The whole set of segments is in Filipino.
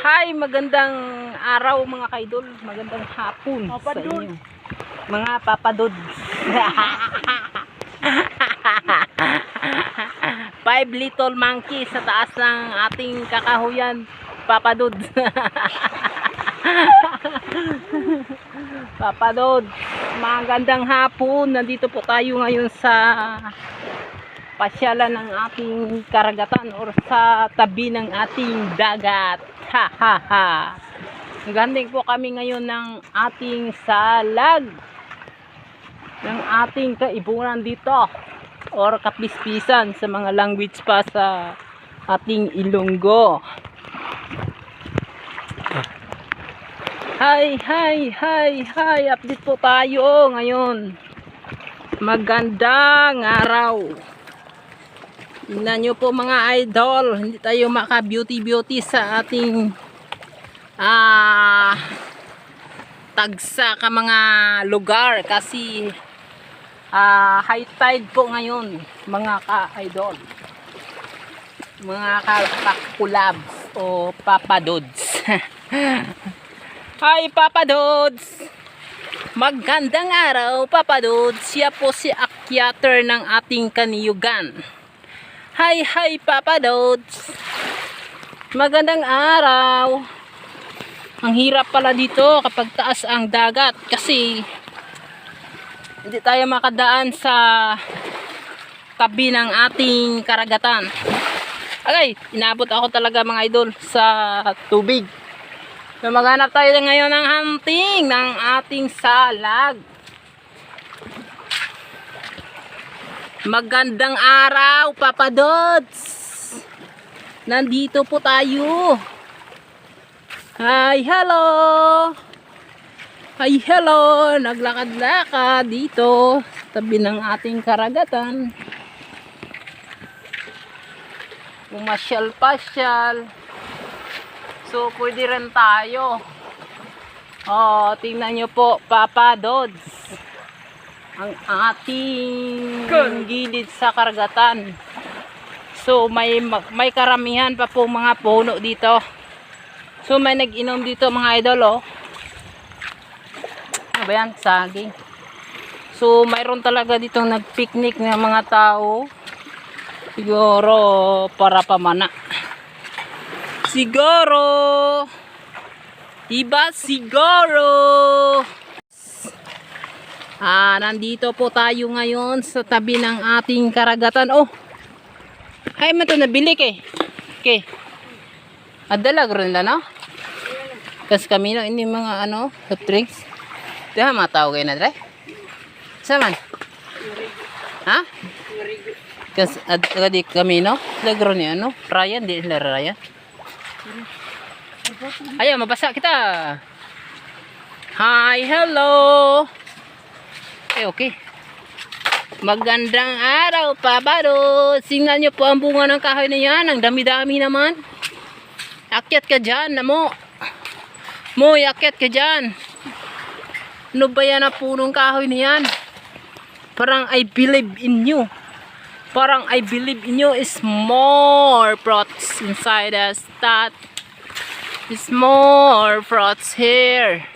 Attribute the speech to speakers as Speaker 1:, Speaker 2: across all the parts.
Speaker 1: Hi, magandang araw mga kaidol. Magandang hapon
Speaker 2: Papa
Speaker 1: sa inyo. Mga papadod. Five little monkey sa taas ng ating kakahuyan. Papadod. Papadod. Magandang hapon. Nandito po tayo ngayon sa pasyalan ng ating karagatan or sa tabi ng ating dagat. Ganding po kami ngayon ng ating salag ng ating kaibunan dito or kapispisan sa mga language pa sa ating Ilonggo. Hi, hi, hi, hi. Update po tayo ngayon. Magandang araw. Tingnan nyo po mga idol, hindi tayo maka beauty beauty sa ating ah tagsa ka mga lugar kasi ah high tide po ngayon mga ka-idol. Mga ka-kulabs o papadods. Hi papadods! Magandang araw papadods. Siya po si akyater ng ating kaniyugan. Hi, hi, Papa Dods. Magandang araw. Ang hirap pala dito kapag taas ang dagat kasi hindi tayo makadaan sa tabi ng ating karagatan. Okay, inabot ako talaga mga idol sa tubig. So, maghanap tayo ngayon ng hunting ng ating salag. Magandang araw, Papa Dods. Nandito po tayo. Hi, hello. Hi, hello. Naglakad-lakad dito sa tabi ng ating karagatan. Pumasyal-pasyal. So, pwede rin tayo. Oh, tingnan nyo po, Papa Dods ang ating gilid sa karagatan. So may may karamihan pa po mga puno dito. So may nag-inom dito mga idol oh. Ano ba yan? Saging. So mayroon talaga ditong nag-picnic ng mga tao. Siguro para pamana. Siguro. Iba siguro. Ah, nandito po tayo ngayon sa tabi ng ating karagatan. Oh. Ay, man to nabili kay. Okay. Adala rin na, no? Kas kami no, ini mga ano, hot drinks. Diha matao kayo na, dre? Saman? Ha? Kas ad di kami no? Lagro ni ano? Ryan, di sila Ryan. Ayo, mabasa kita. Hi, hello. Okay, okay. Magandang araw, Pabaro. Tingnan niyo po ang bunga ng kahoy na yan. Ang dami-dami naman. Akyat ka dyan, namo. Moy, akyat ka dyan. Ano ba yan ang punong kahoy na yan? Parang I believe in you. Parang I believe in you is more fruits inside us. That is more fruits here.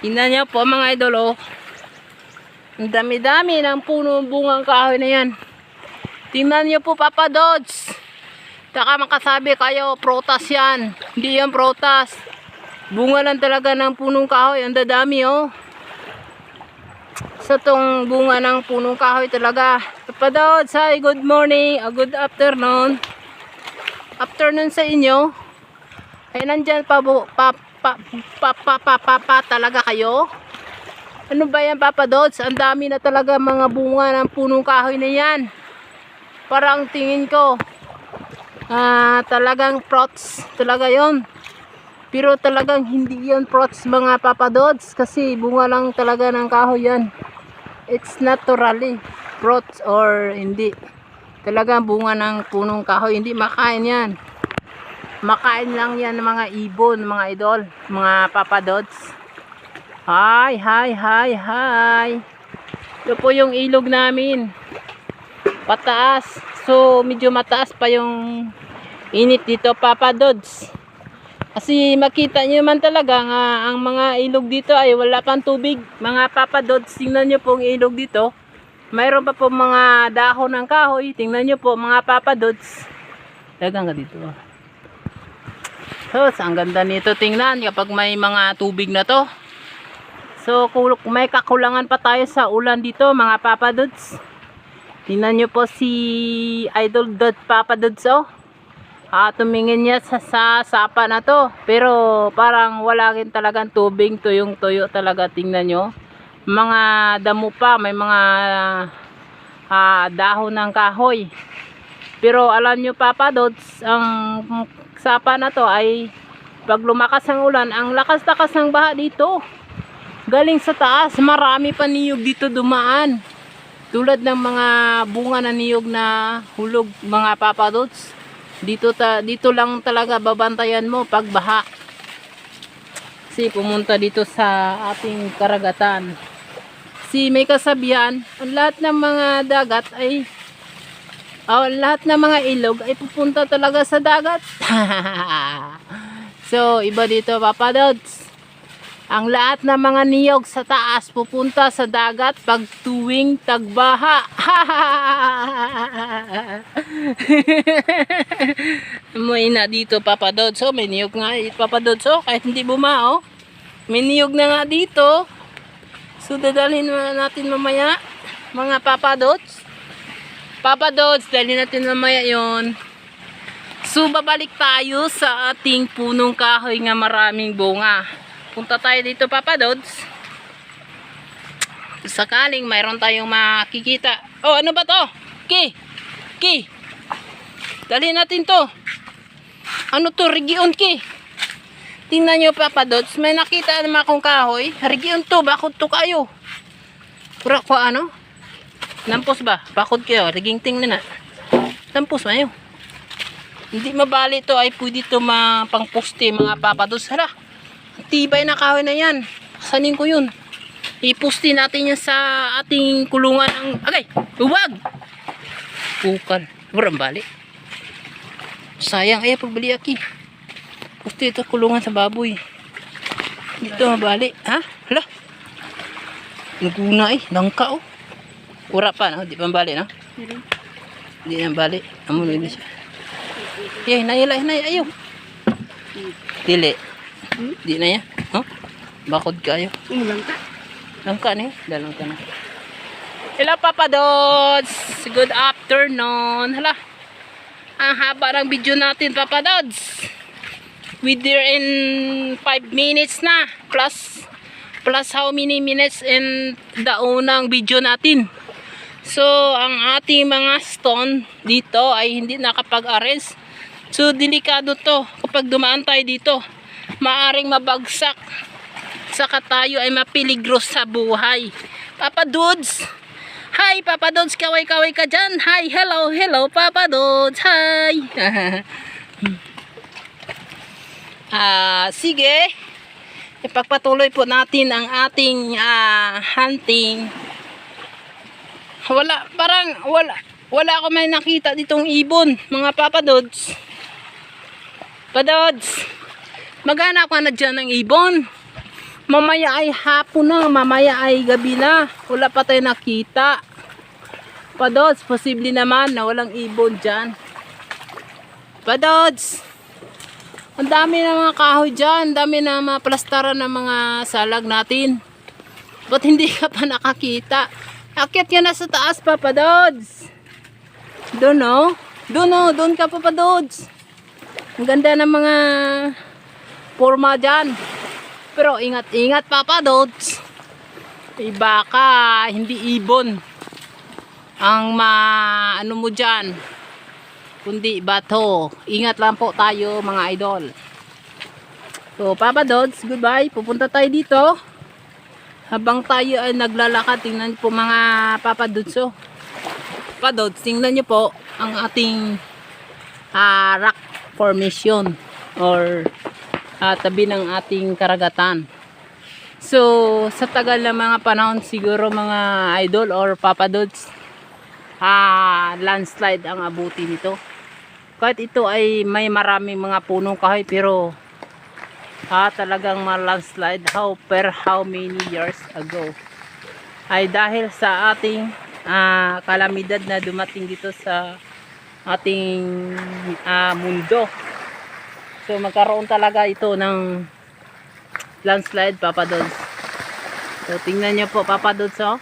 Speaker 1: Tingnan niyo po mga idol, oh. Ang dami-dami ng puno bungang kahoy na yan. Tingnan niyo po Papa Dodds. Taka makasabi kayo, protas yan. Hindi yan protas. Bunga lang talaga ng punong kahoy. Ang dadami oh. Sa tong bunga ng punong kahoy talaga. Papa Dodds, hi, good morning. A good afternoon. Afternoon sa inyo. Ay nandyan pa, pa, pa, pa, pa, pa, pa, pa talaga kayo. Ano ba yan Papa Dods? Ang dami na talaga mga bunga ng punong kahoy na yan. Parang tingin ko, ah, talagang prots talaga yon. Pero talagang hindi yon prots mga Papa Dods kasi bunga lang talaga ng kahoy yan. It's naturally prots or hindi. Talagang bunga ng punong kahoy, hindi makain yan. Makain lang yan ng mga ibon, mga idol, mga Papa Dods. Hi, hi, hi, hi. Ito po yung ilog namin. Pataas. So, medyo mataas pa yung init dito, Papa Dods. Kasi makita nyo man talaga nga ang mga ilog dito ay wala pang tubig. Mga papadods, tingnan nyo po ang ilog dito. Mayroon pa po mga dahon ng kahoy. Tingnan nyo po mga papadods. Dagang ka dito. So, ang ganda nito tingnan kapag may mga tubig na to. So, kung may kakulangan pa tayo sa ulan dito mga papadods. Tingnan nyo po si Idol Dot Papadods oh. Ah, tumingin niya sa, sa sapa na to. Pero parang wala rin talagang tubig. Tuyong tuyo talaga tingnan nyo. Mga damo pa. May mga ah, dahon ng kahoy. Pero alam nyo Papa Dods, ang sapa na to ay pag lumakas ang ulan, ang lakas-lakas ng baha dito. Galing sa taas, marami pa niyog dito dumaan. Tulad ng mga bunga na niyog na hulog mga Papa Dods. Dito ta dito lang talaga babantayan mo pag baha. Kasi pumunta dito sa ating karagatan. Si may kasabihan, ang lahat ng mga dagat ay oh, lahat ng mga ilog ay pupunta talaga sa dagat. so, iba dito Papa Dods. Ang lahat ng mga niyog sa taas pupunta sa dagat pag tuwing tagbaha. may na dito Papa Dods. Oh, may niyog nga eh, Papa Dods. Oh, kahit hindi bumao. May niyog na nga dito. So, dadalhin na natin mamaya mga Papa Dods. Papa Dods, dalhin natin mamaya yon. So, babalik tayo sa ating punong kahoy nga maraming bunga. Punta tayo dito, Papa Dods. Sakaling mayroon tayong makikita. Oh, ano ba to? Ki! Ki! Dalhin natin to. Ano to? Region Ki! Tingnan nyo, Papa Dods. May nakita naman akong kahoy. Region to. Bakit to kayo? Pura ko ano? Lampos ba? Bakod kayo. Riging tingnan na. Lampos mayo. Hindi mabali to ay pwede to mapangposte mga papados. Hala, tibay na kahoy na yan. Sanin ko yun. Iposte natin yan sa ating kulungan ng... Agay! Huwag! Bukal. Walang bali. Sayang ay pagbali aki. Poste ito kulungan sa baboy. Dito mabali. Ha? Hala. Naguna eh. Langka oh. Ura pa no? Di pa bali no? Hindi na bali. Amo na siya. Yay, nayala, nay, ayaw. Dili. Di na yan. Huh? Bakod kayo.
Speaker 2: Umulang ka.
Speaker 1: Langka na eh. Dalang ka na. Hello, Papa Dods. Good afternoon. Hala. Ang haba ng video natin, Papa Dods. We there in 5 minutes na. Plus, plus how many minutes in the unang video natin. So, ang ating mga stone dito ay hindi nakapag-arrange. So, delikado to. Kapag dumaan tayo dito, maaring mabagsak. Saka tayo ay mapiligros sa buhay. Papa Dudes! Hi, Papa Dudes! Kaway-kaway ka dyan. Hi, hello, hello, Papa Dudes! Hi! Ah, sige. Ipagpatuloy po natin ang ating ah, hunting wala, parang wala, wala ako may nakita ditong ibon, mga papadods. Padods, maghanap ka na dyan ng ibon. Mamaya ay hapon na, mamaya ay gabi na. Wala pa tayo nakita. Padods, posible naman na walang ibon dyan. Padods, ang dami na mga kahoy dyan. Dami na mga plastaran ng mga salag natin. Ba't hindi ka pa nakakita? Akyat ka na sa taas, Papa Dods. Doon, no? Doon, no? Doon ka, Papa Dods. Ang ganda ng mga forma dyan. Pero ingat-ingat, Papa Dods. Iba ka, hindi ibon. Ang ma, ano mo dyan, kundi bato. Ingat lang po tayo, mga idol. So, Papa Dods, goodbye. Pupunta tayo dito habang tayo ay naglalakad, tingnan po mga papadudso. Padods, tingnan niyo po ang ating ah, rock formation or ah, tabi ng ating karagatan. So, sa tagal ng mga panahon siguro mga idol or papadods, ah, landslide ang abuti nito. Kahit ito ay may maraming mga punong kahoy pero ah, talagang ma-landslide how per how many years ago ay dahil sa ating ah, kalamidad na dumating dito sa ating ah, mundo so magkaroon talaga ito ng landslide Papa Dons so tingnan nyo po Papa Dons oh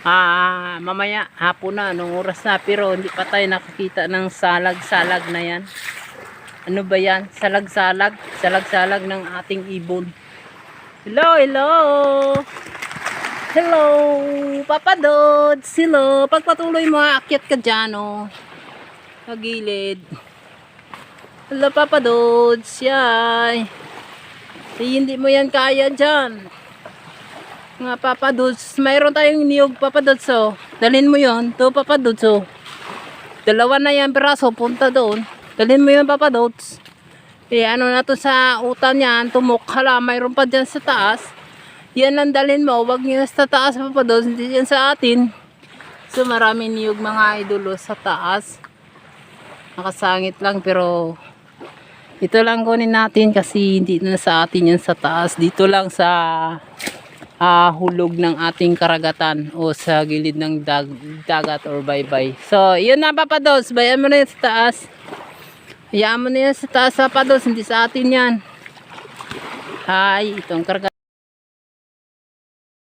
Speaker 1: Ah, mamaya hapon na anong oras na pero hindi pa tayo nakakita ng salag-salag na yan. Ano ba yan? Salag-salag, salag-salag ng ating ibon. Hello, hello. Hello, Papa Dods. Hello. Pagpatuloy mo, akyat ka dyan, oh. Sa gilid. Hello, Papa Dods. Yay. Eh, hindi mo yan kaya dyan. Nga Papa Dudes, mayroon tayong niyog Papa Dudes oh. Dalhin mo yon to Papa Dudes oh. Dalawa na yan piraso, punta doon. Dalhin mo yon Papa Dudes. Eh ano na to sa utan yan, tumok. Hala, mayroon pa dyan sa taas. Yan lang dalhin mo, wag nyo sa taas Papa Dudes, hindi yan sa atin. So marami niyog mga idolo sa taas. Nakasangit lang pero ito lang kunin natin kasi hindi na sa atin yan sa taas. Dito lang sa ah, hulog ng ating karagatan o sa gilid ng dag dagat or baybay. So, yun na papados. Bayan mo na yan sa taas. Hayaan mo na yan sa taas papados. Hindi sa atin yan. Hay, itong karagatan.